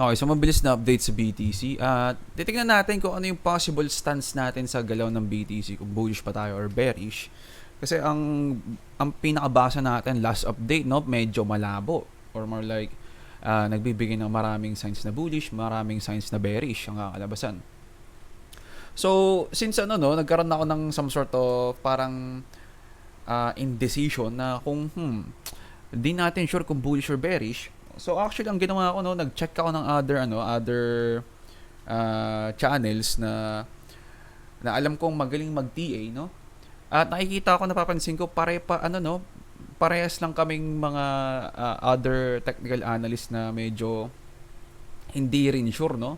Okay, so mabilis na update sa BTC. At titignan natin kung ano yung possible stance natin sa galaw ng BTC, kung bullish pa tayo or bearish. Kasi ang ang pinakabasa natin last update, no, medyo malabo or more like ah, nagbibigay ng maraming signs na bullish, maraming signs na bearish ang kakalabasan. So, since ano no, nagkaroon ako ng some sort of parang ah, indecision na kung hmm, di natin sure kung bullish or bearish. So actually ang ginawa ko no, nag-check ako ng other ano, other uh, channels na na alam kong magaling mag-TA, no? At nakikita ko napapansin ko pare pa ano no, parehas lang kaming mga uh, other technical analysts na medyo hindi rin sure, no?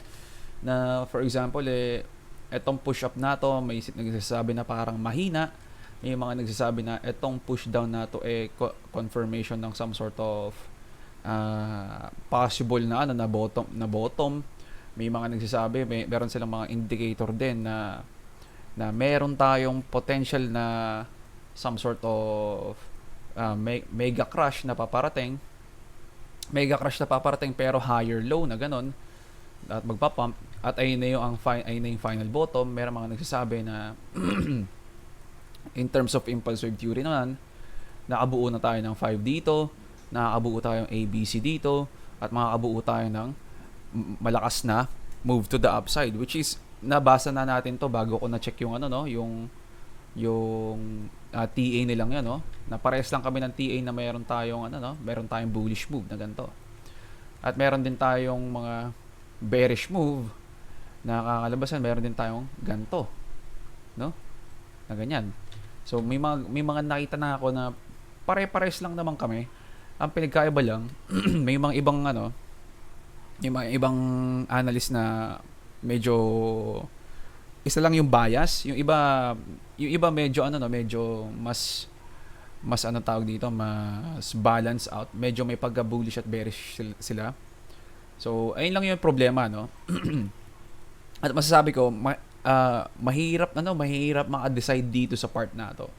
Na for example, eh etong push up na to, may nagsasabi na parang mahina. May mga nagsasabi na etong push down na to eh co- confirmation ng some sort of uh, possible na ano na bottom na bottom. May mga nagsasabi may meron silang mga indicator din na na meron tayong potential na some sort of uh, me- mega crash na paparating. Mega crash na paparating pero higher low na ganon at magpa-pump. At ayun na yung ang fi- ayun na yung final bottom. Meron mga nagsasabi na in terms of impulsive theory naman nakabuo na tayo ng 5 dito nakakabuo tayo ng ABC dito at makakabuo tayo ng malakas na move to the upside which is nabasa na natin to bago ko na check yung ano no? Yung yung uh, TA nilang yan no? Na pares lang kami ng TA na mayroon tayong ano no? Meron tayong bullish move na ganito. At meron din tayong mga bearish move na kakalabasan. Meron din tayong ganto no? Na ganyan. So may mga may mga nakita na ako na pare-pares lang naman kami ang pinagkaiba lang, may mga ibang ano, may mga ibang analyst na medyo isa lang yung bias, yung iba yung iba medyo ano no, medyo mas mas ano tawag dito, mas balance out, medyo may pagka bullish at bearish sila. So, ayun lang yung problema no. at masasabi ko, ma, uh, mahirap ano, mahirap maka-decide dito sa part na to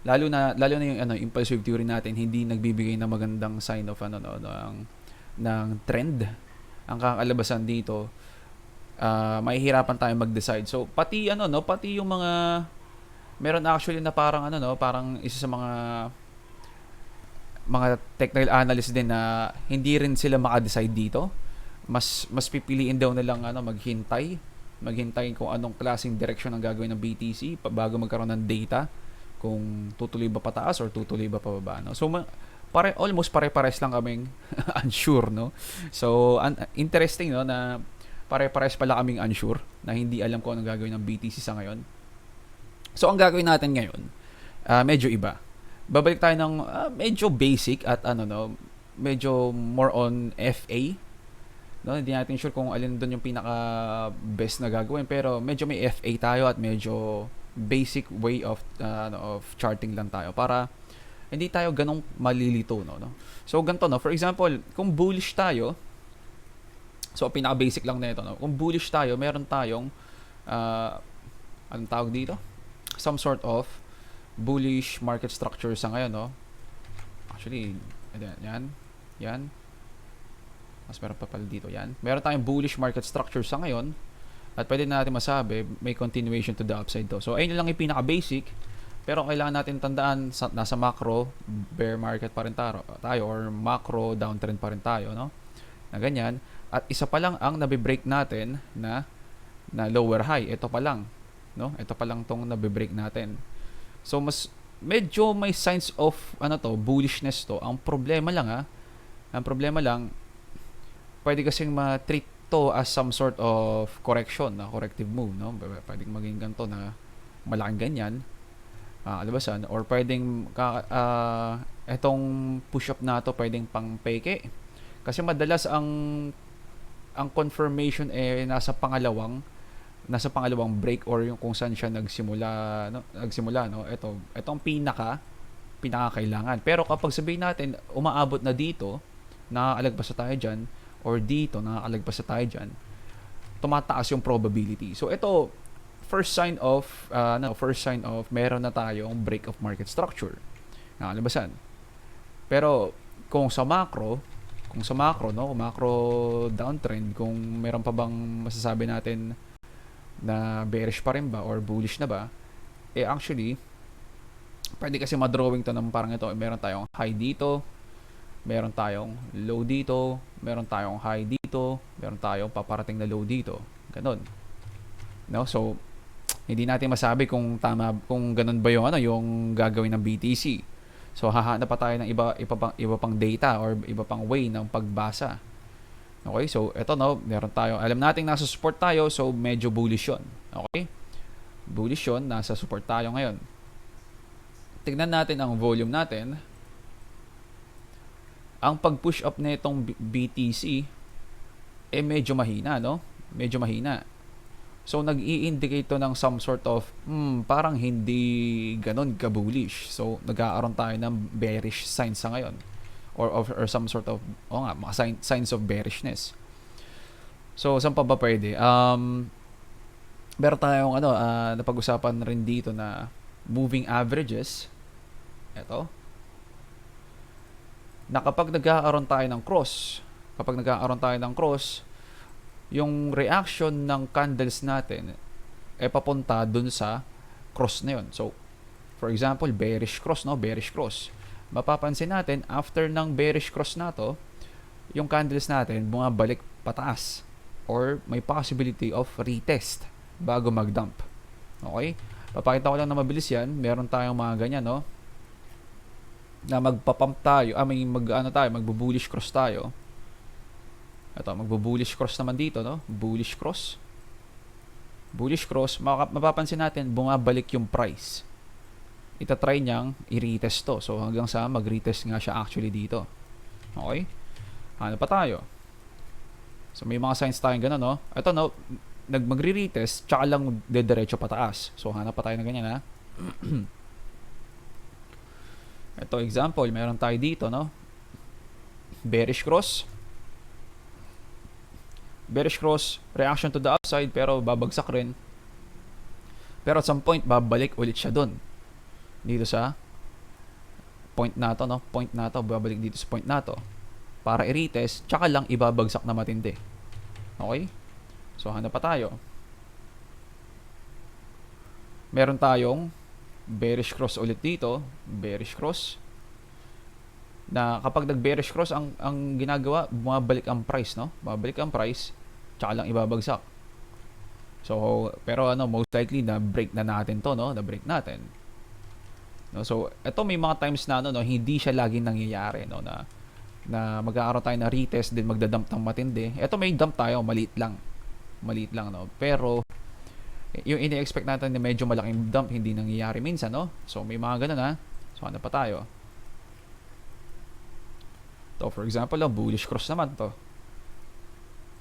lalo na lalo na yung ano impulsive theory natin hindi nagbibigay ng magandang sign of ano no ng ng trend. Ang kakalabasan dito uh, mahihirapan tayo mag-decide. So pati ano no pati yung mga meron actually na parang ano no parang isa sa mga mga technical analyst din na hindi rin sila maka-decide dito. Mas mas pipiliin daw nilang ano maghintay. Maghintay kung anong klaseng direction ang gagawin ng BTC bago magkaroon ng data kung tutuloy ba pataas or tutuloy ba pababa no? So ma- pare almost pare-pares lang kaming unsure no? So un- interesting no na pare-pares pala kaming unsure na hindi alam ko anong gagawin ng BTC sa ngayon. So ang gagawin natin ngayon uh, medyo iba. Babalik tayo ng uh, medyo basic at ano no medyo more on FA no? Hindi natin sure kung alin doon yung pinaka best na gagawin pero medyo may FA tayo at medyo basic way of uh, of charting lang tayo para hindi tayo ganong malilito no, no. So ganito no, for example, kung bullish tayo, so pinaka basic lang nito no. Kung bullish tayo, meron tayong uh, anong tawag dito? Some sort of bullish market structure sa ngayon no. Actually, yan, yan. Yan. Mas meron pa pala dito yan. Meron tayong bullish market structure sa ngayon at pwede na natin masabi, may continuation to the upside to. So, ayun lang yung pinaka-basic. Pero kailangan natin tandaan, sa, nasa macro, bear market pa rin tayo, tayo or macro, downtrend pa rin tayo, no? Na ganyan. At isa pa lang ang nabe-break natin na na lower high. Ito pa lang, no? Ito pa lang tong nabe-break natin. So, mas medyo may signs of ano to, bullishness to. Ang problema lang ha, ang problema lang pwede kasing ma-treat to as some sort of correction, na corrective move, no? Pwedeng maging ganito na malaking ganyan, uh, alabasan, or pwedeng ka, uh, etong push-up na to pwedeng pang peke. Kasi madalas ang ang confirmation eh nasa pangalawang nasa pangalawang break or yung kung saan siya nagsimula no nagsimula no ito etong pinaka pinaka kailangan pero kapag sabihin natin umaabot na dito nakaalagpas tayo diyan or dito, nakakalagpas sa tayo dyan, tumataas yung probability. So, ito, first sign of, uh, no, first sign of, meron na tayong break of market structure. Nakalabasan. Pero, kung sa macro, kung sa macro, no? Macro downtrend, kung meron pa bang masasabi natin na bearish pa rin ba or bullish na ba? Eh actually, pwede kasi ma-drawing to ng parang ito. Meron tayong high dito, meron tayong low dito, meron tayong high dito, meron tayong paparating na low dito. Ganon. No? So, hindi natin masabi kung tama kung ganun ba yung ano yung gagawin ng BTC. So hahanap pa tayo ng iba iba pang iba pang data or iba pang way ng pagbasa. Okay? So eto no, meron tayo. Alam nating nasa support tayo, so medyo bullish 'yon. Okay? Bullish 'yon, nasa support tayo ngayon. Tingnan natin ang volume natin. Ang pag-push up nitong B- BTC eh medyo mahina, no? Medyo mahina. So, nag-i-indicate to ng some sort of, hmm, parang hindi ganun ka-bullish. So, nag-aaroon tayo ng bearish signs sa ngayon. Or, of, or some sort of, o nga, mga sign, signs of bearishness. So, saan pa ba pwede? Um, meron tayong, ano, uh, napag-usapan rin dito na moving averages. Ito. Na kapag nag-aaroon tayo ng cross, kapag nag-aaroon tayo ng cross, yung reaction ng candles natin ay papunta dun sa cross na yun. So, for example, bearish cross, no? Bearish cross. Mapapansin natin, after ng bearish cross na to, yung candles natin bumabalik pataas or may possibility of retest bago mag-dump. Okay? Papakita ko lang na mabilis yan. Meron tayong mga ganyan, no? Na magpapump tayo, ah, may mag, ano tayo, magbo-bullish cross tayo ito, magbo-bullish cross naman dito, no? Bullish cross. Bullish cross, mapapansin natin, bumabalik yung price. Ita-try niyang i-retest to. So, hanggang sa mag-retest nga siya actually dito. Okay? Ano pa tayo? So, may mga signs tayong gano'n, no? Ito, no? Nag magre-retest, tsaka lang dediretso pataas. So, hanap pa tayo ng ganyan, ha? Ito, example, meron tayo dito, no? Bearish cross bearish cross, reaction to the upside, pero babagsak rin. Pero at some point, babalik ulit siya doon. Dito sa point na to, no? Point na to, babalik dito sa point na to. Para i-retest, tsaka lang ibabagsak na matindi. Okay? So, hanap pa tayo. Meron tayong bearish cross ulit dito. Bearish cross. Na kapag nag-bearish cross, ang, ang ginagawa, bumabalik ang price, no? Bumabalik ang price tsaka lang ibabagsak. So, pero ano, most likely na break na natin to, no? Na break natin. No, so, ito may mga times na ano, no, hindi siya laging nangyayari, no, na na magkakaroon tayo na retest din magdadump ng matindi. Ito may dump tayo, maliit lang. Maliit lang, no. Pero yung ini-expect natin na medyo malaking dump hindi nangyayari minsan, no? So, may mga ganun, ha? So, ano pa tayo? To, for example, oh, bullish cross naman to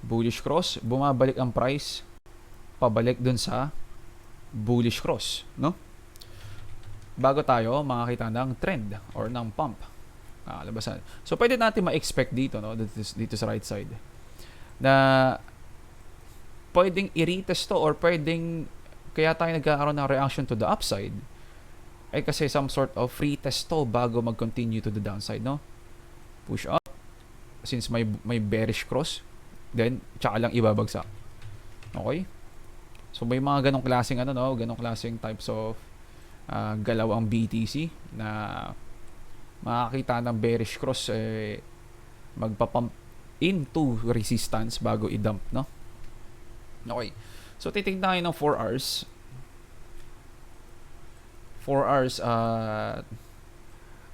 bullish cross, bumabalik ang price pabalik dun sa bullish cross, no? Bago tayo makakita ng trend or ng pump. Ah, labasan. So pwede natin ma-expect dito, no, dito, dito sa right side na pwedeng i-retest to or pwedeng kaya tayo nagkakaroon ng reaction to the upside ay kasi some sort of free test to bago mag-continue to the downside, no? Push up since may may bearish cross Then, tsaka lang ibabagsak. Okay? So, may mga ganong klaseng ano, no? Ganong klaseng types of uh, galaw ang BTC na makakita ng bearish cross eh, magpapump into resistance bago i-dump, no? Okay. So, titignan tayo ng 4 hours. 4 hours, uh,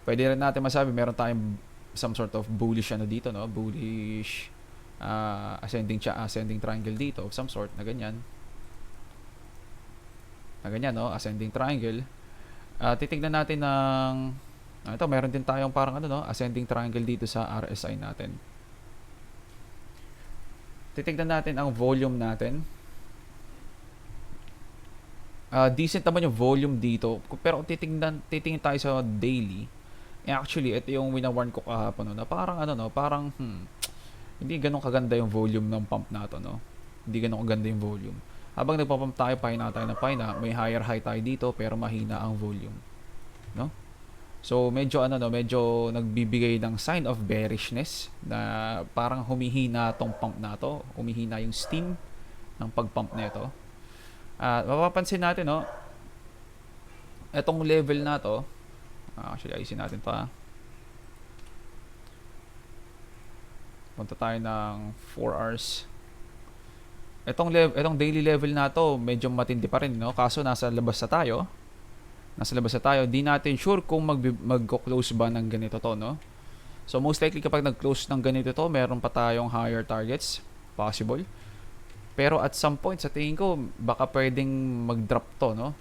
pwede rin natin masabi, meron tayong some sort of bullish ano dito, no? Bullish uh, ascending cha ascending triangle dito of some sort na ganyan na ganyan no ascending triangle uh, titignan natin ng uh, ito meron din tayong parang ano no ascending triangle dito sa RSI natin titignan natin ang volume natin uh, decent naman yung volume dito pero titingnan titingin tayo sa daily actually ito yung winawarn ko kahapon no, na parang ano no parang hmm, hindi ganun kaganda yung volume ng pump nato, no? Hindi ganun kaganda yung volume. Habang nagpa-pump tayo, pahina tayo na pahina, may higher high tayo dito, pero mahina ang volume. No? So medyo ano no, medyo nagbibigay ng sign of bearishness na parang humihina tong pump na to, humihina yung steam ng pagpump nito. At mapapansin natin no, etong level na to, ah, actually ayusin natin to ah. Punta tayo ng 4 hours. Etong level, etong daily level na to, medyo matindi pa rin, no? Kaso nasa labas na tayo. Nasa labas na tayo, di natin sure kung mag mag-close ba ng ganito to, no? So most likely kapag nag-close ng ganito to, meron pa tayong higher targets, possible. Pero at some point sa tingin ko, baka pwedeng mag-drop to, no?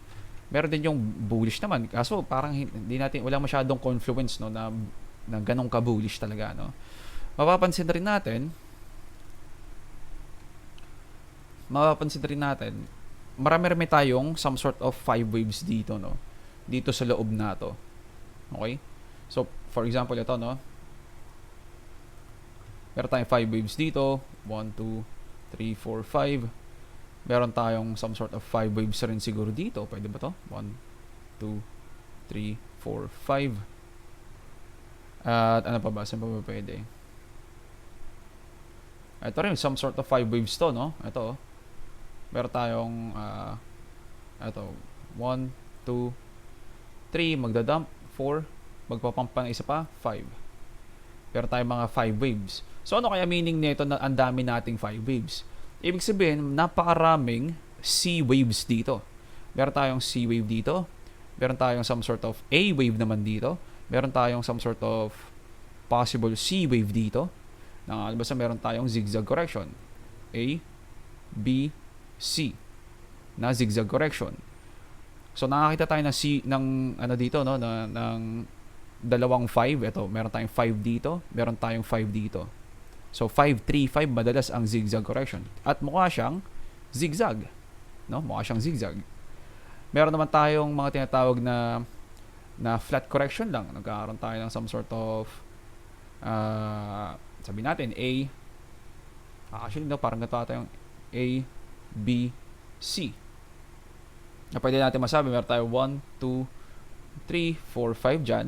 Meron din yung bullish naman. Kaso parang hindi natin wala masyadong confluence no na na ganong ka bullish talaga, no? Mapapansin rin natin mapapansin rin natin marami-rami tayong some sort of five waves dito, no? Dito sa loob na to. Okay? So, for example, ito, no? Meron tayong five waves dito. 1, 2, 3, 4, 5. Meron tayong some sort of five waves rin siguro dito. Pwede ba to? 1, 2, 3, 4, 5. At ano pa ba? Saan pa ba pwede? Ito rin, some sort of five waves to, no? Ito, oh. Meron tayong, uh, ito, 1, 2, 3, magdadump, 4, magpapump pa ng isa pa, 5. Meron tayong mga 5 waves. So, ano kaya meaning nito na ang dami nating 5 waves? Ibig sabihin, napakaraming C waves dito. Meron tayong C wave dito. Meron tayong some sort of A wave naman dito. Meron tayong some sort of possible C wave dito. Na meron tayong zigzag correction. A, B, C na zigzag correction. So nakakita tayo ng C ng ano dito no na ng dalawang 5 ito, meron tayong 5 dito, meron tayong 5 dito. So 5 3 5 madalas ang zigzag correction. At mukha siyang zigzag. No? Mukha siyang zigzag. Meron naman tayong mga tinatawag na na flat correction lang. Nagkakaroon tayo ng some sort of uh, sabi natin A actually no, parang ata yung A B, C. Na pwede natin masabi, meron tayo 1, 2, 3, 4, 5 dyan.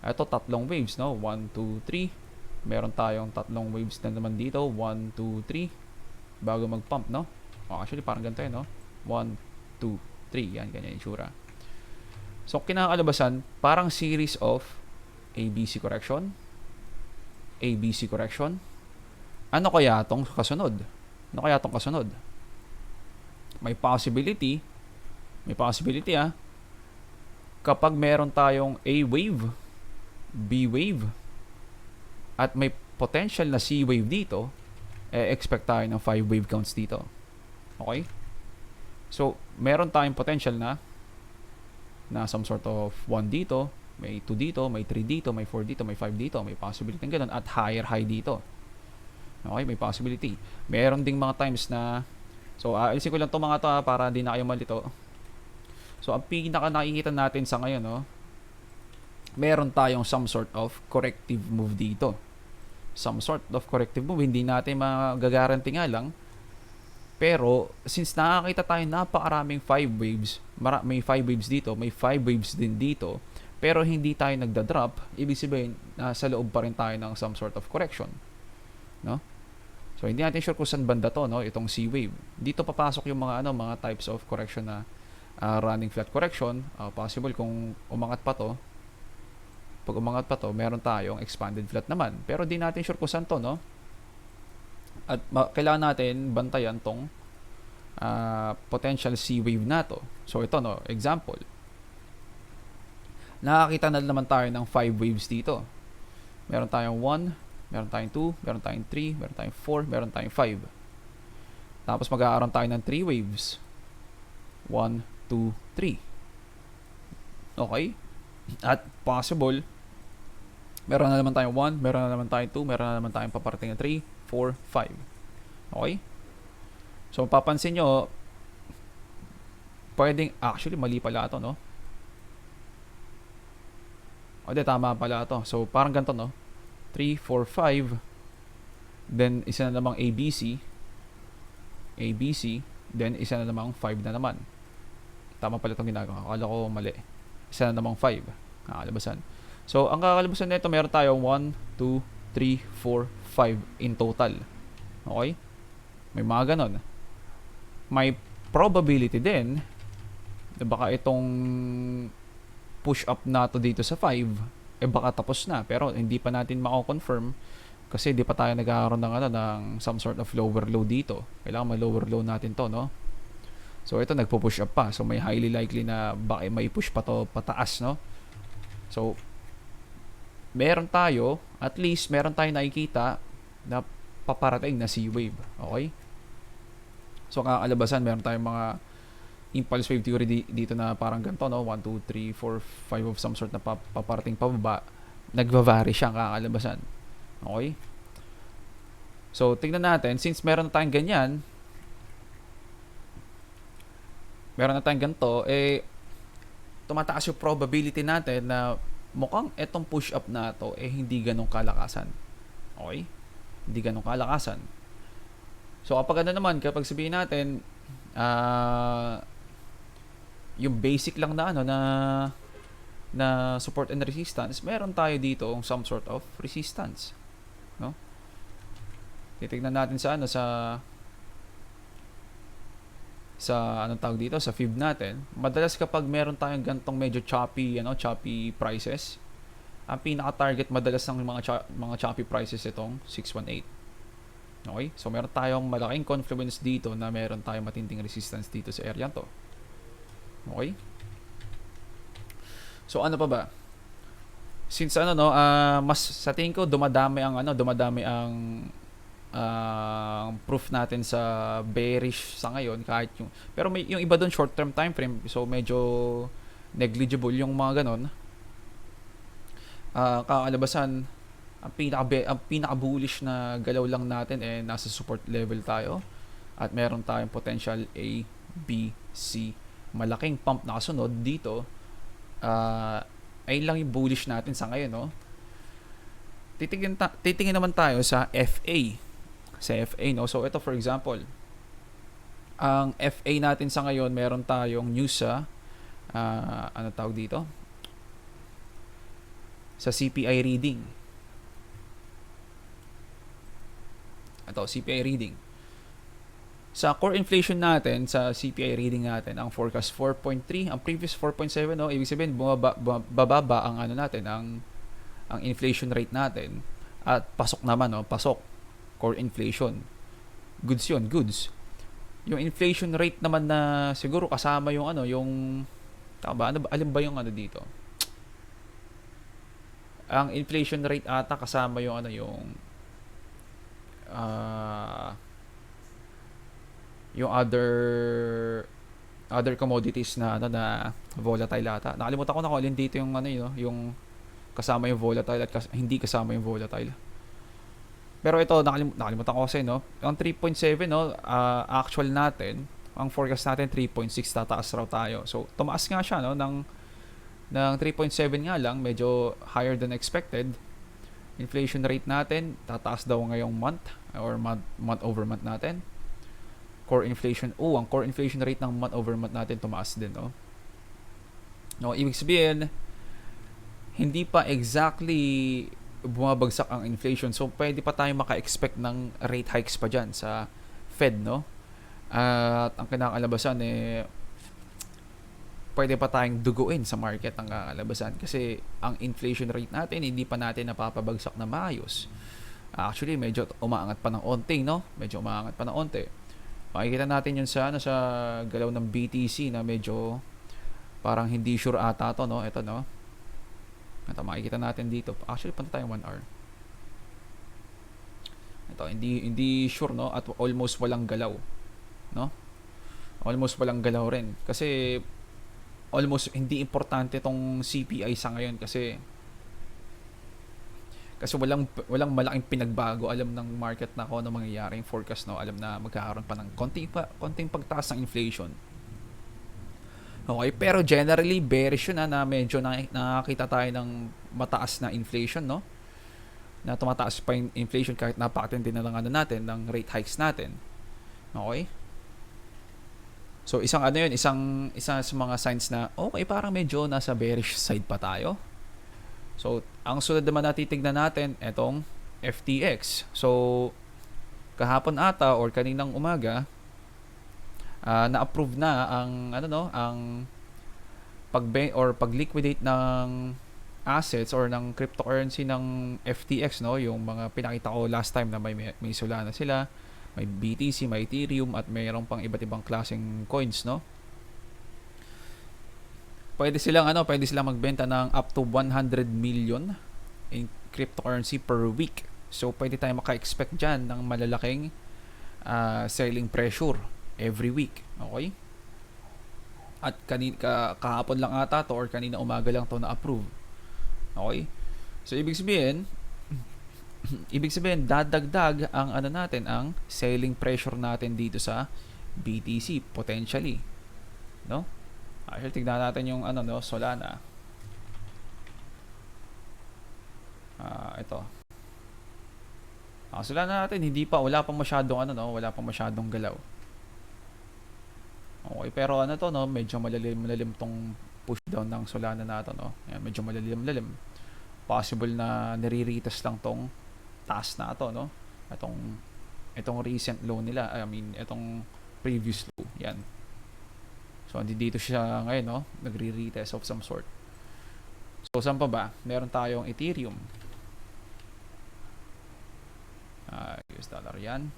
Ito, tatlong waves, no? 1, 2, 3. Meron tayong tatlong waves na naman dito. 1, 2, 3. Bago mag-pump, no? Oh, actually, parang ganito yun, no? 1, 2, 3. Yan, ganyan yung tsura. So, kinakalabasan, parang series of ABC correction, ABC correction. Ano kaya itong kasunod? Ano kaya itong kasunod? may possibility, may possibility ah, kapag meron tayong A wave, B wave, at may potential na C wave dito, eh, expect tayo ng 5 wave counts dito. Okay? So, meron tayong potential na na some sort of 1 dito, may 2 dito, may 3 dito, may 4 dito, may 5 dito, may possibility ng ganun, at higher high dito. Okay, may possibility. Meron ding mga times na So, aalisin ko lang itong mga to ha, para hindi na kayo malito. So, ang pinaka nakikita natin sa ngayon, no, meron tayong some sort of corrective move dito. Some sort of corrective move. Hindi natin magagaranti nga lang. Pero, since nakakita tayo napakaraming 5 waves, may 5 waves dito, may 5 waves din dito, pero hindi tayo nagda-drop, ibig sabihin, nasa loob pa rin tayo ng some sort of correction. No? So hindi natin sure kung saan banda to, no, itong C wave. Dito papasok yung mga ano, mga types of correction na uh, running flat correction, uh, possible kung umangat pa to. Pag umangat pa to, meron tayong expanded flat naman. Pero di natin sure kung saan to, no? At ma- kailangan natin bantayan tong uh, potential C wave na to. So ito no, example. Nakakita na naman tayo ng 5 waves dito. Meron tayong 1, meron tayong 2, meron tayong 3, meron tayong 4, meron tayong 5. Tapos mag-aaroon tayo ng 3 waves. 1, 2, 3. Okay? At possible, meron na naman tayong 1, meron na naman tayong 2, meron na naman tayong paparating na 3, 4, 5. Okay? So, papansin nyo, pwedeng, actually, mali pala ito, no? O, di, tama pala ito. So, parang ganito, no? 3, 4, 5. Then, isa na namang ABC. ABC. Then, isa na namang 5 na naman. Tama pala itong ginagawa. Akala ko mali. Isa na namang 5. Nakalabasan. So, ang kakalabasan nito, meron tayo 1, 2, 3, 4, 5 in total. Okay? May mga ganon. May probability din na baka itong push up na to dito sa 5 eh baka tapos na pero hindi pa natin mako-confirm kasi hindi pa tayo nagkakaroon ng ano ng some sort of lower low dito. Kailangan ma-lower low natin to, no? So ito nagpo-push up pa. So may highly likely na baka may push pa to pataas, no? So meron tayo, at least meron tayong nakikita na paparating na C-wave. Okay? So kakalabasan, meron tayong mga impulse wave theory di- dito na parang ganito, no? 1, 2, 3, 4, 5 of some sort na pa- paparating pababa. Nagva-vary siya kakalabasan. Okay? So, tingnan natin, since meron na tayong ganyan, meron na tayong ganito, eh, tumataas yung probability natin na mukhang etong push up na to eh hindi ganong kalakasan. Okay? Hindi ganong kalakasan. So kapag ano naman, kapag sabihin natin ah yung basic lang na ano na na support and resistance, meron tayo dito some sort of resistance. No? Titignan natin sa ano sa sa anong tawag dito sa fib natin madalas kapag meron tayong gantong medyo choppy ano choppy prices ang pinaka target madalas ng mga cho- mga choppy prices itong 618 okay? So meron tayong malaking confluence dito na meron tayong matinding resistance dito sa area to. Okay? So ano pa ba? Since ano no ah, mas sa tingin ko dumadami ang ano dumadami ang ang proof natin sa bearish sa ngayon kahit yung pero may yung iba doon short term time frame so medyo negligible yung mga ganon ah kakalabasan ang pinaka ang pinaka bullish na galaw lang natin eh nasa support level tayo. At meron tayong potential A B C. Malaking pump na kasunod dito. Ah ayun lang yung bullish natin sa ngayon no? Titingin ta- titingin naman tayo sa FA sa FA no? So ito for example ang FA natin sa ngayon meron tayong news sa ah, ano tawag dito? Sa CPI reading. Ito CPI reading. Sa core inflation natin sa CPI reading natin ang forecast 4.3 ang previous 4.7 no? Ibig sabihin bumaba, bu- bababa ang ano natin ang ang inflation rate natin. At pasok naman no? Pasok core inflation. Goods yun, goods. Yung inflation rate naman na siguro kasama yung ano, yung tama ba? Ano? Alin ba yung ano dito? Ang inflation rate ata kasama yung ano, yung ah yung other other commodities na ano na volatile ata. Nakalimutan ko na kung alin dito yung ano yun, no? yung kasama yung volatile at kas- hindi kasama yung volatile. Pero ito, nakalim- nakalimutan ko kasi, no? Ang 3.7, no? ah, actual natin, ang forecast natin, 3.6, tataas raw tayo. So, tumaas nga siya, no? Ng, ng 3.7 nga lang, medyo higher than expected. Inflation rate natin, tataas daw ngayong month, or month, month over month natin. Core inflation, oh, ang core inflation rate ng month over month natin, tumaas din, no? No, ibig sabihin, hindi pa exactly bumabagsak ang inflation. So, pwede pa tayo maka-expect ng rate hikes pa dyan sa Fed, no? At ang kinakalabasan, eh, pwede pa tayong duguin sa market ang kakalabasan kasi ang inflation rate natin hindi pa natin napapabagsak na maayos. Actually, medyo umaangat pa ng onte, no? Medyo umaangat pa ng onte. Makikita natin yun sa, ano, sa galaw ng BTC na medyo parang hindi sure ata to, no? Ito, no? Ito, makikita natin dito. Actually, punta tayong 1 hour. Ito, hindi hindi sure, no? At almost walang galaw. No? Almost walang galaw rin. Kasi, almost hindi importante tong CPI sa ngayon kasi kasi walang walang malaking pinagbago alam ng market na kung ano mangyayari yung forecast no alam na magkakaroon pa ng konting pa konting pagtaas ng inflation Okay, pero generally bearish yun na, na medyo na, nakakita tayo ng mataas na inflation, no? Na tumataas pa yung inflation kahit napakatindi na lang ano natin, ng rate hikes natin. Okay? So, isang ano yun, isang, isa sa mga signs na, okay, parang medyo nasa bearish side pa tayo. So, ang sunod naman na titignan natin, etong FTX. So, kahapon ata or kaninang umaga, ah, na-approve na ang ano no, ang pag or pag-liquidate ng assets or ng cryptocurrency ng FTX no, yung mga pinakita ko last time na may may Solana sila, may BTC, may Ethereum at mayroong pang iba't ibang klaseng coins no. Pwede silang ano, pwede silang magbenta ng up to 100 million in cryptocurrency per week. So pwede tayo maka-expect diyan ng malalaking ah, selling pressure every week. Okay? At kanin ka, kahapon lang ata to or kanina umaga lang to na-approve. Okay? So ibig sabihin, ibig sabihin dadagdag ang ano natin ang selling pressure natin dito sa BTC potentially. No? Actually, tignan natin yung ano no, Solana. Ah, ito. Ah, Solana natin hindi pa wala pa masyadong ano no, wala pa masyadong galaw. Okay, pero ano to no, medyo malalim malalim tong push down ng Solana natin no. Ayan, medyo malalim-lalim. Possible na niriritas lang tong taas na to no. Itong itong recent low nila, I mean, itong previous low. Yan. So, hindi dito siya ngayon, no? Nagre-retest of some sort. So, saan pa ba? Meron tayong Ethereum. Ah, US dollar yan.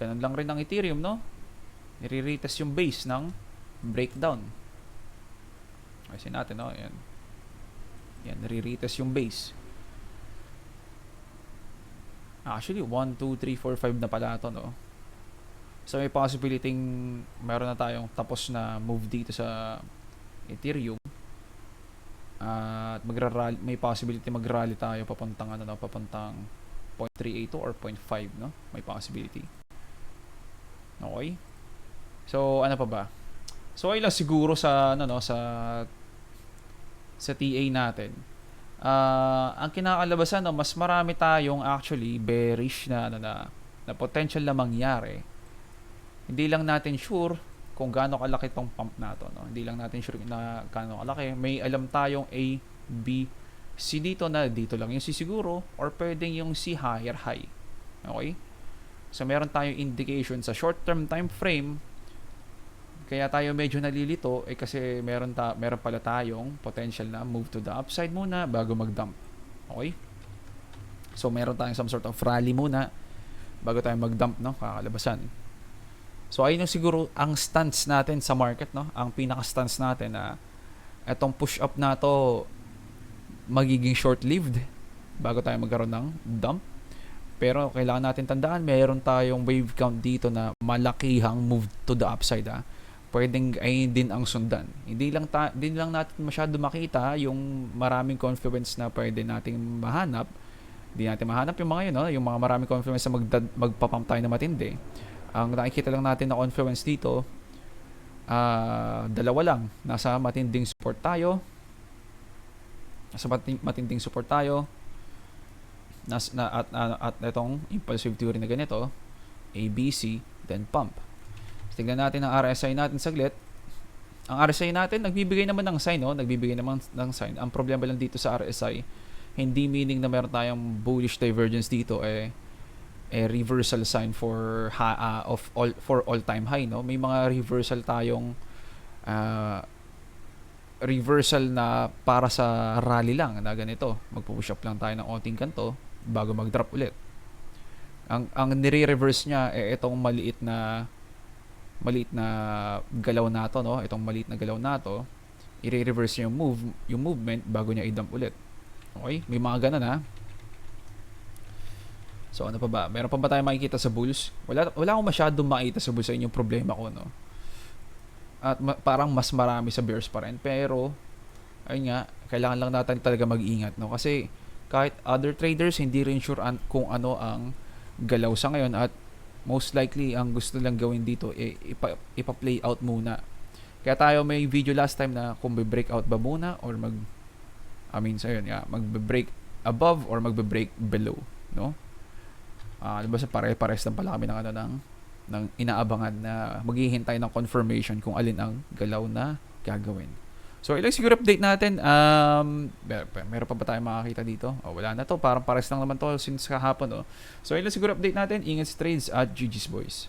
Ganun lang rin ang Ethereum, no? Nire-retest yung base ng breakdown. Kasi natin, no? Yan. Yan, nire-retest yung base. Actually, 1, 2, 3, 4, 5 na pala ito, no? So, may possibility meron na tayong tapos na move dito sa Ethereum. At magra may possibility mag-rally tayo papuntang ano no, papuntang 0.382 or 0.5 no? May possibility. Okay? So, ano pa ba? So, ay lang siguro sa ano no, sa sa TA natin. Ah, ang kinakalabasan no, mas marami tayong actually bearish na ano na, na potential na mangyari hindi lang natin sure kung gaano kalaki tong pump na to. No? Hindi lang natin sure na gaano kalaki. May alam tayong A, B, C dito na dito lang yung C siguro or pwedeng yung C higher high. Okay? So meron tayong indication sa short term time frame kaya tayo medyo nalilito eh kasi meron ta meron pala tayong potential na move to the upside muna bago mag-dump. Okay? So meron tayong some sort of rally muna bago tayo mag-dump no, kakalabasan. So ayun yung siguro ang stance natin sa market no, ang pinaka stance natin na etong push up na to magiging short-lived bago tayo magkaroon ng dump. Pero kailangan natin tandaan, mayroon tayong wave count dito na malakihang move to the upside ah. Pwedeng ay din ang sundan. Hindi lang ta- din lang natin masyado makita yung maraming confluence na pwede nating mahanap. Hindi natin mahanap yung mga yun, no? yung mga maraming confluence na magda- magpapump tayo na matindi ang nakikita lang natin na confluence dito, uh, dalawa lang. Nasa matinding support tayo. Nasa matinding support tayo. Nas, na, at, at, at itong impulsive theory na ganito, ABC, then pump. Tignan natin ang RSI natin saglit. Ang RSI natin, nagbibigay naman ng sign, no? Nagbibigay naman ng sign. Ang problema lang dito sa RSI, hindi meaning na meron tayong bullish divergence dito, eh, eh, reversal sign for ha, uh, of all for all time high no may mga reversal tayong uh, reversal na para sa rally lang na ganito magpo-push up lang tayo ng onting kanto bago mag-drop ulit ang ang nire-reverse niya eh itong maliit na maliit na galaw na to no itong maliit na galaw na to i-reverse niya yung move yung movement bago niya i-dump ulit okay may mga ganun ha So ano pa ba? Meron pa ba tayong makikita sa Bulls? Wala wala akong masyadong makita sa Bulls sa inyong problema ko, no. At ma- parang mas marami sa Bears pa rin. Pero ayun nga, kailangan lang natin talaga mag-ingat, no. Kasi kahit other traders hindi rin sure an- kung ano ang galaw sa ngayon at most likely ang gusto lang gawin dito eh, ipa- ipa-play out muna. Kaya tayo may video last time na kung be-break out ba muna or mag I mean, so yun, yeah, magbe-break above or magbe-break below, no? uh, di ba sa pare-pares lang pala kami ng ano ng ng inaabangan na maghihintay ng confirmation kung alin ang galaw na gagawin. So, ilang siguro update natin. Um, mer- meron pa ba tayong makakita dito? Oh, wala na to. Parang pares lang naman to since kahapon. Oh. So, ilang siguro update natin. Ingat sa trades at GG's Boys.